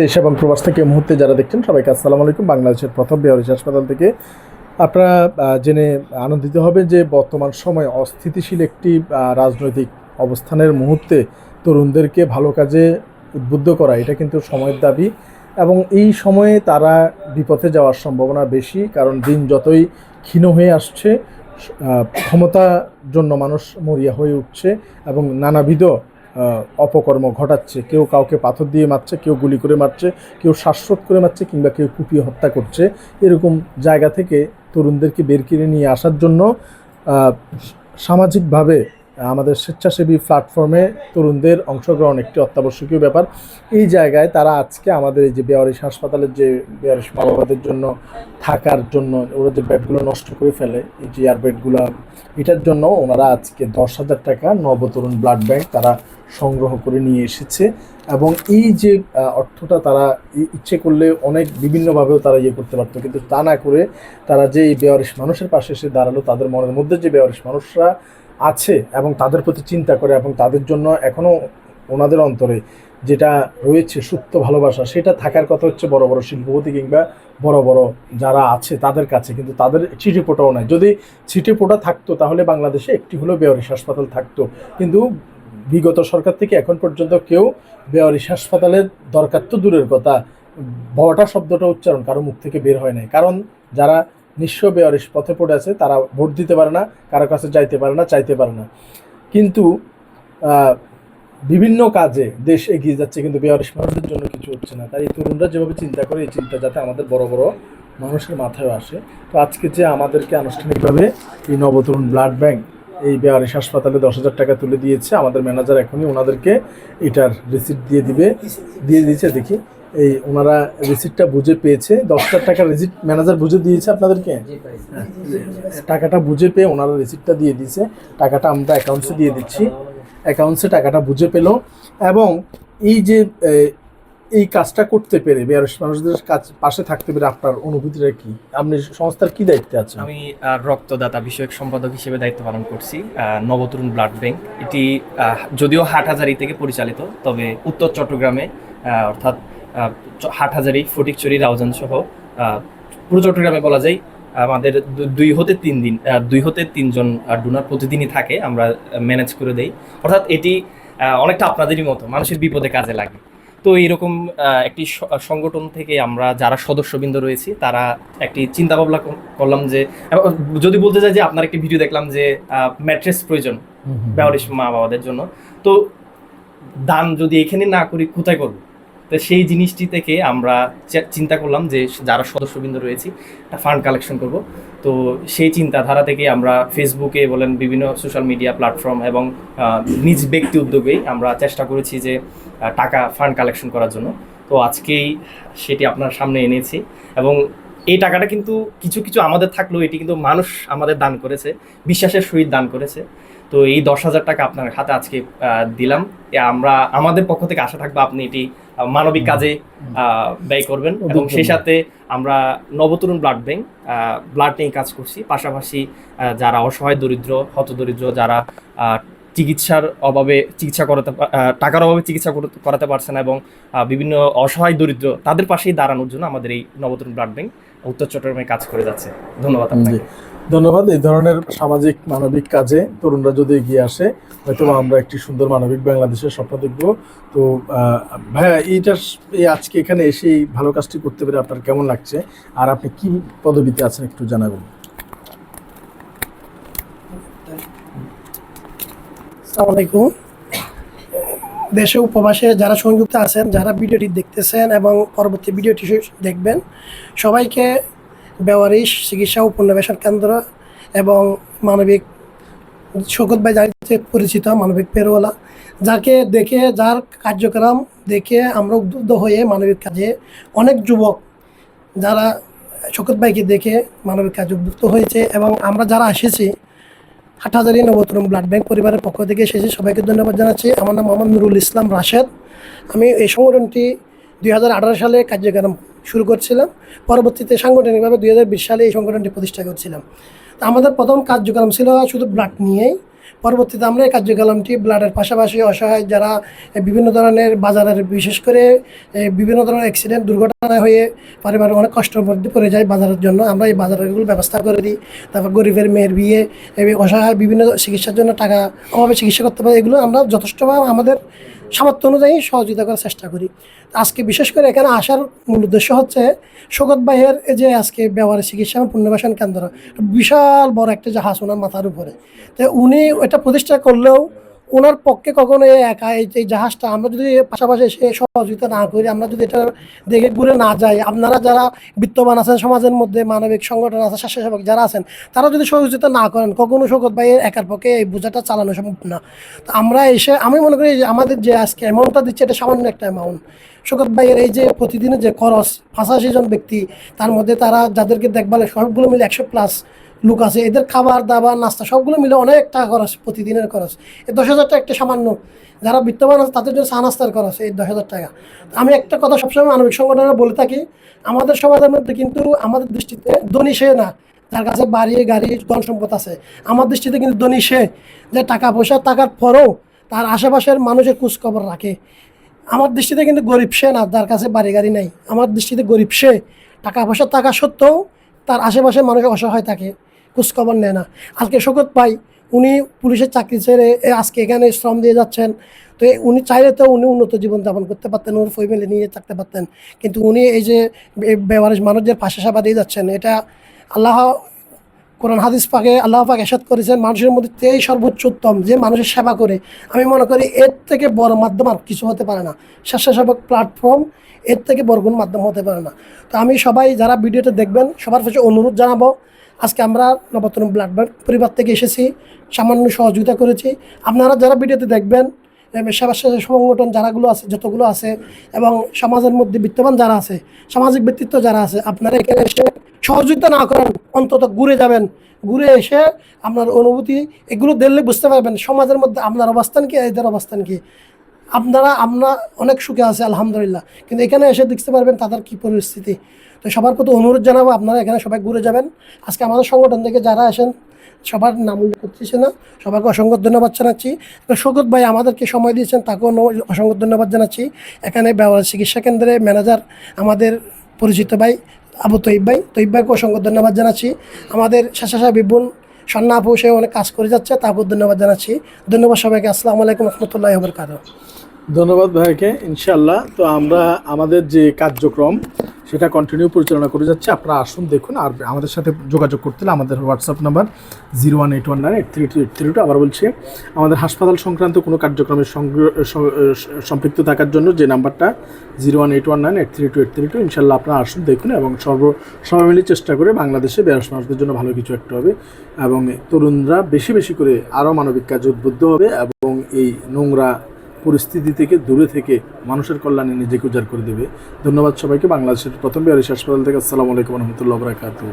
দেশ এবং প্রবাস থেকে মুহূর্তে যারা দেখছেন সবাইকে আসসালামু আলাইকুম। বাংলাদেশের প্রথম বেহরিশ হাসপাতাল থেকে আপনারা জেনে আনন্দিত হবে যে বর্তমান সময় অস্থিতিশীল একটি রাজনৈতিক অবস্থানের মুহূর্তে তরুণদেরকে ভালো কাজে উদ্বুদ্ধ করা, এটা কিন্তু সময়ের দাবি। এবং এই সময়ে তারা বিপথে যাওয়ার সম্ভাবনা বেশি, কারণ দিন যতই ক্ষীণ হয়ে আসছে ক্ষমতার জন্য মানুষ মরিয়া হয়ে উঠছে এবং নানাবিধ অপকর্ম ঘটাচ্ছে। কেউ কাউকে পাথর দিয়ে মারছে, কেউ গুলি করে মারছে, কেউ শ্বাসরোধ করে মারছে কিংবা কেউ কুপিয়ে হত্যা করছে। এরকম জায়গা থেকে তরুণদেরকে বের করে নিয়ে আসার জন্য সামাজিকভাবে আমাদের স্বেচ্ছাসেবী প্ল্যাটফর্মে তরুণদের অংশগ্রহণ একটি অত্যাবশ্যকীয় ব্যাপার। এই জায়গায় তারা আজকে আমাদের এই যে বেয়ারিশ হাসপাতালের যে বেয়ারিশ মা বাবাদের জন্য থাকার জন্য ওরা যে বেডগুলো নষ্ট করে ফেলে, এই যে এয়ার বেডগুলো এটার জন্য ওনারা আজকে দশ হাজার টাকা নবতরুণ ব্লাড ব্যাংক তারা সংগ্রহ করে নিয়ে এসেছে এবং এই যে অর্থটা তারা ইচ্ছে করলে অনেক বিভিন্নভাবেও তারা ইয়ে করতে পারতো। কিন্তু তা না করে তারা যে এই মানুষের পাশে এসে দাঁড়াল, তাদের মনের মধ্যে যে বেয়ারিশ মানুষরা আছে এবং তাদের প্রতি চিন্তা করে এবং তাদের জন্য এখনও ওনাদের অন্তরে যেটা রয়েছে সুপ্ত ভালোবাসা, সেটা থাকার কথা হচ্ছে বড় বড় শিল্পপতি কিংবা বড় বড় যারা আছে তাদের কাছে। কিন্তু তাদের ছিটে পোটাও নাই। যদি ছিটে পোটা থাকতো তাহলে বাংলাদেশে একটি হলেও বেয়ারিশ হাসপাতাল থাকতো। কিন্তু বিগত সরকার থেকে এখন পর্যন্ত কেউ বেয়ারিশ হাসপাতালের দরকার তো দূরের কথা। বড়টা শব্দটা উচ্চারণ কারও মুখ থেকে বের হয় নাই। কারণ যারা নিঃস্ব বেয়ারিশ পথে পড়ে আছে, তারা ভোট দিতে পারে না, কারও কাছে যাইতে পারে না, চাইতে পারে না। কিন্তু বিভিন্ন কাজে দেশ এগিয়ে যাচ্ছে, কিন্তু বেয়ারিশ মানুষদের জন্য কিছু হচ্ছে না। তাই তরুণরা যেভাবে চিন্তা করে, এই চিন্তা যাতে আমাদের বড় বড় মানুষের মাথায় আসে। তো আজকে যে আমাদেরকে আনুষ্ঠানিকভাবে এই নবতরুণ ব্লাড ব্যাংক এই বেয়ারিশ হাসপাতালে দশ হাজার টাকা তুলে দিয়েছে। আমাদের ম্যানেজার এখনই ওনাদেরকে এটার রিসিপ্ট দিয়ে দিবে দিয়ে দিয়েছে। দেখি এই ওনারা রিসিপ্টটা বুঝে পেয়েছে। দশ হাজার টাকার রিসিপ্ট ম্যানেজার বুঝে দিয়েছে আপনাদেরকে? হ্যাঁ। টাকাটা বুঝে পেয়ে ওনারা রিসিপ্টটা দিয়ে দিয়েছে। টাকাটা আমরা অ্যাকাউন্টসে দিয়ে দিচ্ছি। অ্যাকাউন্টসে টাকাটা বুঝে পেল। এবং এই যে এই কাজটা করতে পেরে বেয়ারস মানুষদের কাজ পাশে থাকতে পেরে আপনার অনুভূতিটা কি? আপনি সংস্থার কি দায়িত্বে আছেন? আমি রক্তদাতা বিষয়ক সম্পাদক হিসেবে দায়িত্ব পালন করছি নবতরুণ ব্লাড ব্যাংক। এটি যদিও হাটহাজারি থেকে পরিচালিত, তবে উত্তর চট্টগ্রামে অর্থাৎ হাটহাজারি ফটিকচুরি রাউজান সহ পুরো চট্টগ্রামে বলা যায়, আমাদের দুই হতে তিন দিন দুই হতে তিনজন ডোনার প্রতিদিনই থাকে, আমরা ম্যানেজ করে দেই। অর্থাৎ এটি অনেকটা আপনাদেরই মতো, মানুষের বিপদে কাজে লাগে। তো এইরকম একটি সংগঠন থেকে আমরা যারা সদস্যবৃন্দ রয়েছি তারা একটি চিন্তা ভাবনা করলাম যে যদি বলতে চাই যে আপনার একটি ভিডিও দেখলাম যে ম্যাট্রেস প্রয়োজন বেওয়ারিশ মা বাবাদের জন্য তো দান যদি এখানে না করি কোথায় করব? তো সেই জিনিসটি থেকে আমরা চিন্তা করলাম যে যারা সদস্যবৃন্দ রয়েছি একটা ফান্ড কালেকশন করব। তো সেই চিন্তাধারা থেকে আমরা ফেসবুকে বলেন বিভিন্ন সোশ্যাল মিডিয়া প্ল্যাটফর্ম এবং নিজ ব্যক্তি উদ্যোগেই আমরা চেষ্টা করেছি যে টাকা ফান্ড কালেকশন করার জন্য। তো আজকেই সেটি আপনার সামনে এনেছি এবং এই টাকাটা কিন্তু কিছু কিছু আমাদের থাকলেও এটি কিন্তু মানুষ আমাদের দান করেছে, বিশ্বাসের সহিত দান করেছে। তো এই দশ হাজার টাকা আপনার হাতে আজকে দিলাম। আমরা, আমাদের পক্ষ থেকে আশা থাকব আপনি এটি মানবিক কাজে ব্যয় করবেন এবং সেই সাথে আমরা নবতরুণ ব্লাড ব্যাংক ব্লাড নিয়ে কাজ করছি। পাশাপাশি যারা অসহায় দরিদ্র হতদরিদ্র যারা আহ, চিকিৎসার অভাবে চিকিৎসা করাতে টাকার অভাবে চিকিৎসা করাতে পারছে না এবং বিভিন্ন অসহায় দরিদ্র তাদের পাশেই দাঁড়ানোর জন্য আমাদের এই নবতরুণ ব্লাড ব্যাংক উত্তর চট্টগ্রামে কাজ করে যাচ্ছে। ধন্যবাদ আপনাকে। ধন্যবাদ। এই ধরনের সামাজিক মানবিক কাজে তরুণরা যদি এগিয়ে আসে হয়তো আমরা একটি সুন্দর মানবিক বাংলাদেশের স্বপ্ন দেখব। তো ভাইয়া এইটার এই আজকে এখানে এসে এই ভালো কাজটি করতে পেরে আপনার কেমন লাগছে? আর আপনি কি পদবিতে আছেন একটু জানাবেন। আসসালামু আলাইকুম। দেশে উপবাসে যারা সংযুক্ত আছেন যারা ভিডিওটি দেখতেছেন এবং পরবর্তী ভিডিওটি দেখবেন সবাইকে বেওয়ারিশ, চিকিৎসা ও পুনর্বাসন কেন্দ্র এবং মানবিক শকত ভাই জানিতে পরিচিত মানবিক পেরোয়ালা। যাকে দেখে, যার কার্যক্রম দেখে আমরা উদ্বুদ্ধ হয়ে মানবিক কাজে অনেক যুবক যারা শকত ভাইকে দেখে মানবিক কাজে উদ্বুদ্ধ হয়েছে এবং আমরা যারা এসেছি হাটহাজারি নবতরুণ ব্লাড ব্যাংক পরিবারের পক্ষ থেকে এসেছি, সবাইকে ধন্যবাদ জানাচ্ছি। আমার নাম মোহাম্মদ নুরুল ইসলাম রাশেদ। আমি এই সংগঠনটি দু হাজার আঠারো সালে কার্যক্রম শুরু করছিলাম। পরবর্তীতে সাংগঠনিকভাবে দুই হাজার বিশ সালে এই সংগঠনটি প্রতিষ্ঠা করছিলাম। তো আমাদের প্রথম কার্যক্রম ছিল শুধু ব্লাড নিয়েই। পরবর্তীতে আমরা এই কার্যক্রমটি ব্লাডের পাশাপাশি অসহায় যারা বিভিন্ন ধরনের বাজারের, বিশেষ করে বিভিন্ন ধরনের অ্যাক্সিডেন্ট দুর্ঘটনা হয়ে পরিবার অনেক কষ্টের মধ্যে পড়ে যায় বাজারের জন্য, আমরা এই বাজারেরগুলো ব্যবস্থা করে দিই। তারপর গরিবের মেয়ের বিয়ে অসহায় বিভিন্ন চিকিৎসার জন্য টাকা অভাবে চিকিৎসা করতে পারে, এগুলো আমরা যথেষ্টভাবে আমাদের সামর্থ্য অনুযায়ী সহযোগিতা করার চেষ্টা করি। আজকে বিশেষ করে এখানে আসার মূল উদ্দেশ্য হচ্ছে শোকত এই যে আজকে ব্যবহারের চিকিৎসা এবং পুনর্বাসন কেন্দ্র, বিশাল বড় একটা জাহাজ ওনার মাথার উপরে। তো উনি এটা প্রতিষ্ঠা করলেও ওনার পক্ষে কখনো একা এই জাহাজটা আমরা যদি পাশাপাশি এসে সহযোগিতা না করি, আমরা যদি এটা দেখে ঘুরে না যাই, আপনারা যারা বিত্তবান আছেন, সমাজের মধ্যে মানবিক সংগঠন আছে, স্বেচ্ছাসেবক যারা আছেন, তারা যদি সহযোগিতা না করেন, কখনো শোকত ভাইয়ের একার পক্ষে এই বোঝাটা চালানো সম্ভব না। তো আমরা এসে, আমি মনে করি যে আমাদের যে আজকে অ্যামাউন্টটা দিচ্ছে, এটা সামান্য একটা অ্যামাউন্ট শোকত ভাইয়ের এই যে প্রতিদিনের যে খরচ পঁচাশি জন ব্যক্তি, তার মধ্যে তারা যাদেরকে দেখভাল সবগুলো মিলে একশো প্লাস লোক আছে, এদের খাবার, দাবার, নাস্তা সবগুলো মিলে অনেক টাকা খরচ, প্রতিদিনের খরচ। এই দশ হাজার টাকা একটা সামান্য, যারা বিত্তবান আছে তাদের জন্য চা নাস্তার খরচ, এই দশ হাজার টাকা। আমি একটা কথা সবসময় মানবিক সংগঠনে বলে থাকি, আমাদের সমাজের মধ্যে কিন্তু আমাদের দৃষ্টিতে ধনী সে না, যার কাছে বাড়ি, গাড়ি ধন সম্পদ আছে। আমার দৃষ্টিতে কিন্তু ধনী সে, যে টাকা পয়সা, টাকার পরেও তার আশেপাশের মানুষের খোঁজখবর রাখে। আমার দৃষ্টিতে কিন্তু গরিব সে না, যার কাছে বাড়ি, গাড়ি নাই। আমার দৃষ্টিতে গরিব সে, টাকা পয়সা থাকা সত্ত্বেও তার আশেপাশের মানুষের অসহায় থাকে। খোঁজখবর নেয় না। আজকে শোকত পাই উনি পুলিশের চাকরি ছেড়ে আজকে এখানে শ্রম দিয়ে যাচ্ছেন। তো উনি চাইলে তো উনি উন্নত জীবনযাপন করতে পারতেন, ওর ফ্যামিলি নিয়ে থাকতে পারতেন। কিন্তু উনি এই যে ব্যবহারের মানুষদের পাশে সেবা দিয়ে যাচ্ছেন, এটা আল্লাহ কোরআন হাদিস পাকে, আল্লাহ পাক এসাদ করেছেন, মানুষের মধ্যে তেই সর্বোচ্চ উত্তম যে মানুষের সেবা করে। আমি মনে করি এর থেকে বড় মাধ্যম আর কিছু হতে পারে না। স্বেচ্ছাসেবক প্ল্যাটফর্ম এর থেকে বড় কোনো মাধ্যম হতে পারে না। তো আমি সবাই যারা ভিডিওটা দেখবেন, সবার কাছে অনুরোধ জানাব আজকে আমরা নবতরুণ ব্লাড ব্যাংক পরিবার থেকে এসেছি, সামান্য সহযোগিতা করেছি। আপনারা যারা ভিডিওতে দেখবেন এবং সেবা সংগঠন যারাগুলো আছে, যতগুলো আছে, এবং সমাজের মধ্যে বিত্তবান যারা আছে, সামাজিক ব্যক্তিত্ব যারা আছে, আপনারা এখানে এসে সহযোগিতা না করেন, অন্তত ঘুরে যাবেন। ঘুরে এসে আপনার অনুভূতি, এগুলো দেখলে বুঝতে পারবেন, সমাজের মধ্যে আপনার অবস্থান কি, এদের অবস্থান কি। আপনারা, আমরা অনেক সুখে আছে, আলহামদুলিল্লাহ। কিন্তু এখানে এসে দেখতে পারবেন তাদের কি পরিস্থিতি। তো সবার প্রতি অনুরোধ জানাব, আপনারা এখানে সবাই ঘুরে যাবেন। আজকে আমাদের সংগঠন থেকে যারা আসেন, সবার নাম উল্লেখ করতেছি না, সবাইকে অসংখ্য ধন্যবাদ জানাচ্ছি। শোকত ভাই আমাদেরকে সময় দিয়েছেন, তাকেও অসংখ্য ধন্যবাদ জানাচ্ছি। এখানে ব্যবহার চিকিৎসা কেন্দ্রের ম্যানেজার আমাদের পরিচিত ভাই আবু তৈব ভাই। তৈব ভাইকে অসংখ্য ধন্যবাদ জানাচ্ছি। আমাদের শেষাশা বিপুল সন্না আপু সে অনেক কাজ করে যাচ্ছে, তাকেও ধন্যবাদ জানাচ্ছি। ধন্যবাদ সবাইকে, আসসালামু আলাইকুম রহমতুল্লাহ বরকাত ধন্যবাদ ভাইকে ইনশাল্লাহ তো আমরা আমাদের যে কার্যক্রম সেটা কন্টিনিউ পরিচালনা করে যাচ্ছে। আপনারা আসুন, দেখুন, আর আমাদের সাথে যোগাযোগ করতে হলে আমাদের WhatsApp number zero one eight one nine eight three two eight three two আবার বলছি, আমাদের হাসপাতাল সংক্রান্ত কোনো কার্যক্রমের সংগ্র- সম্পৃক্ত থাকার জন্য যে নাম্বারটা zero one eight one nine eight three two eight three two ইনশাল্লাহ আপনারা আসুন, দেখুন, এবং সর্ব সবাই মিলে চেষ্টা করে বাংলাদেশে বেয়ারস মানুষদের জন্য ভালো কিছু একটা হবে, এবং তরুণরা বেশি বেশি করে আরও মানবিক কাজে উদ্বুদ্ধ হবে, এবং এই নোংরা পরিস্থিতি থেকে দূরে থেকে মানুষের কল্যাণে নিজেকে উজাড় করে দেবে। ধন্যবাদ সবাইকে। বাংলাদেশের প্রথম বিহারি হাসপাতাল থেকে আসসালামু আলাইকুম রহমতুল্লাহ বরাকাতু